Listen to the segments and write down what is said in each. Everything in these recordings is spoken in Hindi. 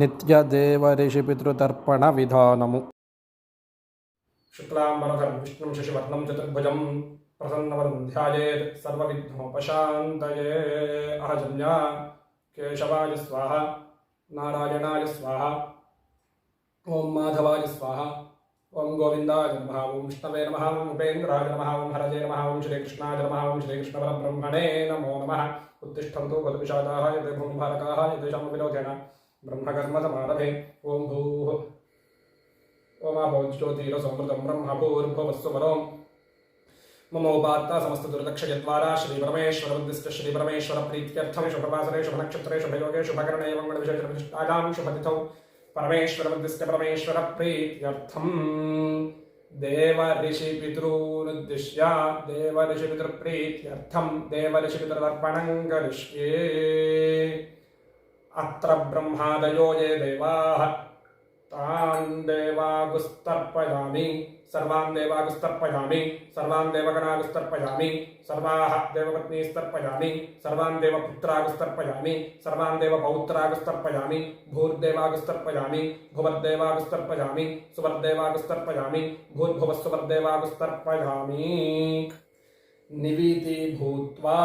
नित्यदेवऋषिपितृतर्पणविधानमु शुक्लाम्बरधं विष्णुं शशिवर्णं चतुर्भुजं प्रसन्नवदं ध्यायेत् सर्वविघ्नोपशान्तये अहजन्या केशवाय स्वाहा, नारायणाय स्वाहा ॐ माधवाय स्वाहा ॐ गोविन्दाय नमः ॐ विष्णवे नमः ॐ उपेन्द्राय नमः ब्रह्मकर्मसमारभे ॐ भूः ओमाभोज्योतिरसमृतं ब्रह्मभूर्भुवस्वरो मम उपात्ता समस्तदुर्दक्षयद्वारा श्रीपरमेश्वरवद्दिष्ट श्रीपरमेश्वरप्रीत्यर्थं शुभवासरे शुभनक्षत्रे शुभयोगे शुभकरणे मङ्गलविशेषप्रतिष्ठायां शुभतिथौ परमेश्वरवद्दिष्ट परमेश्वरप्रीत्यर्थं देवऋषिपितॄनुद्दिश्य देवऋषिपितृप्रीत्यर्थं देवऋषिपितृतर्पणं करिष्ये अत्र ब्रह्मादयो ये देवाः। तान् देवागुस्तर्पयामि। सर्वान् देवागुस्तर्पयामि। सर्वान् देवगणागुस्तर्पयामि। सर्वाः देवपत्नीस्तर्पयामि। सर्वान् देवपुत्रागुस्तर्पयामि। सर्वान् देवपौत्रागुस्तर्पयामि। भूर्देवागुस्तर्पयामि। भुवद्देवागुस्तर्पयामि। सुवर्देवागुस्तर्पयामि। भूर्भुवस्सुवर्देवागुस्तर्पयामि निवीति भूत्वा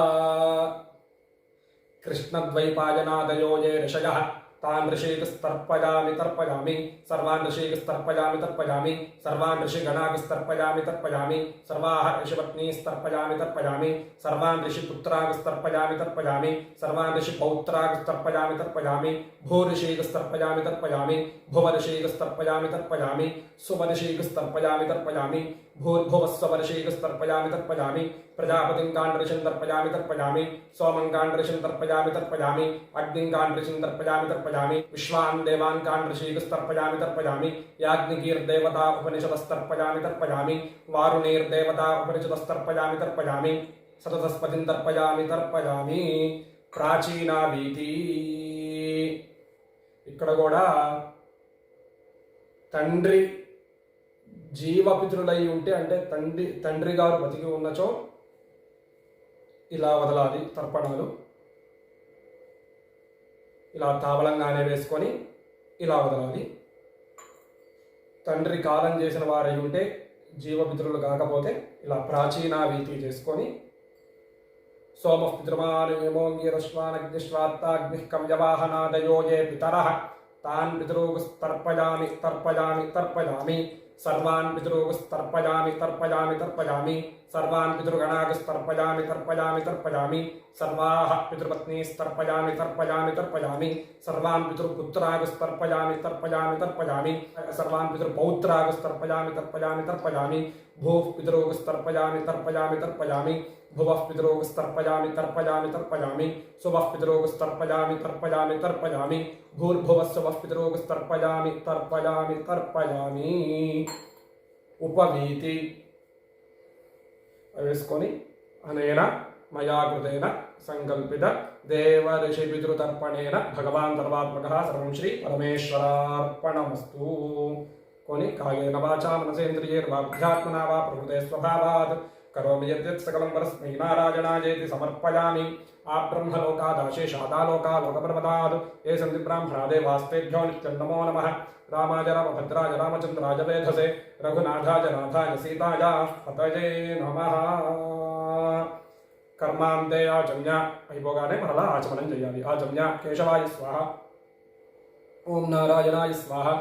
कृष्णद्वैपायनादयो ये ऋषयः तान् ऋषीकस्तर्पयामि तर्पयामि। सर्वान् ऋषीकस्तर्पयामि तर्पयामि। सर्वान् ऋषिगणागस्तर्पयामि तर्पयामि। सर्वाः ऋषिपत्नीस्तर्पयामि, तर्पयामि। सर्वान् ऋषिपुत्रागस्तर्पयामि तर्पयामि। सर्वान् ऋषिपौत्रागस्तर्पयामि तर्पयामि। भूऋषीकस्तर्पयामि तर्पयामि। भुवऋषीकस्तर्पयामि तर्पयामि। सुवऋषीकस्तर्पयामि तर्पयामि। भूर्भुवस्ववर्षीकस्तर्पयामि तर्पयामि प्रजापतिं काण्डऋषिं तर्पयामि तर्पयामि सोमं काण्डऋषिं तर्पयामि तर्पयामि अग्निं काण्डऋषिं तर्पयामि तर्पयामि विश्वान् देवान् काण्डऋषीकस्तर्पयामि तर्पयामि याज्ञिकीर्देवता उपनिषदस्तर्पयामि तर्पयामि वारुणीर्देवता उपनिषदस्तर्पयामि तर्पयामि सततस्पतिं तर्पयामि తర్పయామి ప్రాచీనా వీతి ఇక్కడ కూడా తండ్రి జీవపితృలై ఉంటే అంటే తండ్రి తండ్రి గారు బతికి ఉన్నచో ఇలా వదలాలి తర్పణాలు. ఇలా తావలంగానే వేసుకొని ఇలా వదలాలి. తండ్రి కాలం చేసిన వారై ఉంటే జీవపితృలు కాకపోతే ఇలా ప్రాచీన వీతి చేసుకొని సోమ పితృమానుమోంగిరశ్వానగ్నిశ్వాత్తాగ్నిః కవ్యవాహనాదయో ఏ పితరः తాన్ పితॄగుస్తర్పయామి తర్పయామి తర్పయామి. सर्वान् पितॄगस्तर्पयामि तर्पयामि तर्पयामि। सर्वान् पितृगणागस्तर्पयामि तर्पयामि तर्पयामि। सर्वाः पितृपत्नीस्तर्पयामि तर्पयामि तर्पयामि सर्वान् पितृपुत्रागस्तर्पयामि तर्पयामि तर्पयामि। सर्वान् पितृपौत्रागस्तर्पयामि तर्पयामि तर्पयामि। भूः पितरोगस्तर्पयामि तर्पयामि तर्पयामि। भुवः पितरोगस्तर्पयामि तर्पयामि तर्पयामि। सुवः पितरोगस्तर्पयामि तर्पयामि तर्पयामि। भूर्भुवः सुवः पितरोगस्तर्पयामि तर्पयामि तर्पयामि। उपवीति। వేసుకొని అనేన మయాకృతేన సంకల్పిత దేవ ఋషి పితృతర్పణేన భగవాన్ సర్వాత్మక సర్వం శ్రీ పరమేశ్వరార్పణమస్తు. కొని కాయేన వాచా మనసేంద్రియైర్వాభ్యాత్మనా వా ప్రకృతే స్వభావాత్. करोमि यद्यत् सकलं परस्मैनाराजणाजेति समर्पयामि। आब्रह्मलोकादाशेषादालोका लोकपर्वताद् ये सन्ति ब्राह्मणादेवास्तेभ्यो नित्यं नमो नमः। रामाय रामभद्राय रामचन्द्राय वेधसे रघुनाथाय नाथाय सीताय पतये नमः। कर्मान्ते आचम्य। अयिभोगाने मरला आचमनं चेयामि आचम्य। केशवाय स्वाहा। ॐ नारायणाय स्वाहा।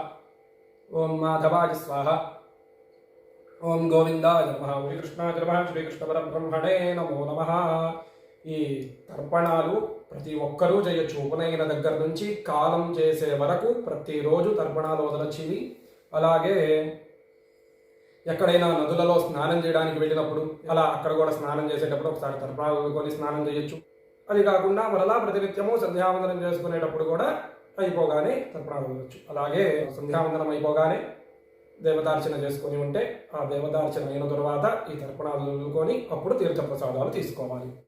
ॐ माधवाय स्वाहा। ఓం మాధవాయ గోవిందాయ నమ. ఓం కృష్ణాయ నమ. శ్రీకృష్ణ బ్రహ్మణే నమో నమ. ఈ తర్పణాలు ప్రతి ఒక్కరూ చేయొచ్చు. ఉపనయన దగ్గర నుంచి కాలం చేసే వరకు ప్రతిరోజు తర్పణాలు వదలచ్చివి అలాగే ఎక్కడైనా నదులలో స్నానం చేయడానికి వెళ్ళినప్పుడు అలా అక్కడ కూడా స్నానం చేసేటప్పుడు ఒకసారి తర్పణాలు వదులుకొని స్నానం చేయొచ్చు. అది కాకుండా మరలా ప్రతినిత్యము సంధ్యావందనం చేసుకునేటప్పుడు కూడా అయిపోగానే తర్పణాలు వదలొచ్చు. అలాగే సంధ్యావందనం అయిపోగానే దేవతార్చన చేసుకొని ఉంటే ఆ దేవతార్చన అయిన తర్వాత ఈ తర్పణాలు వదులుకొని అప్పుడు తీర్థప్రసాదాలు తీసుకోవాలి.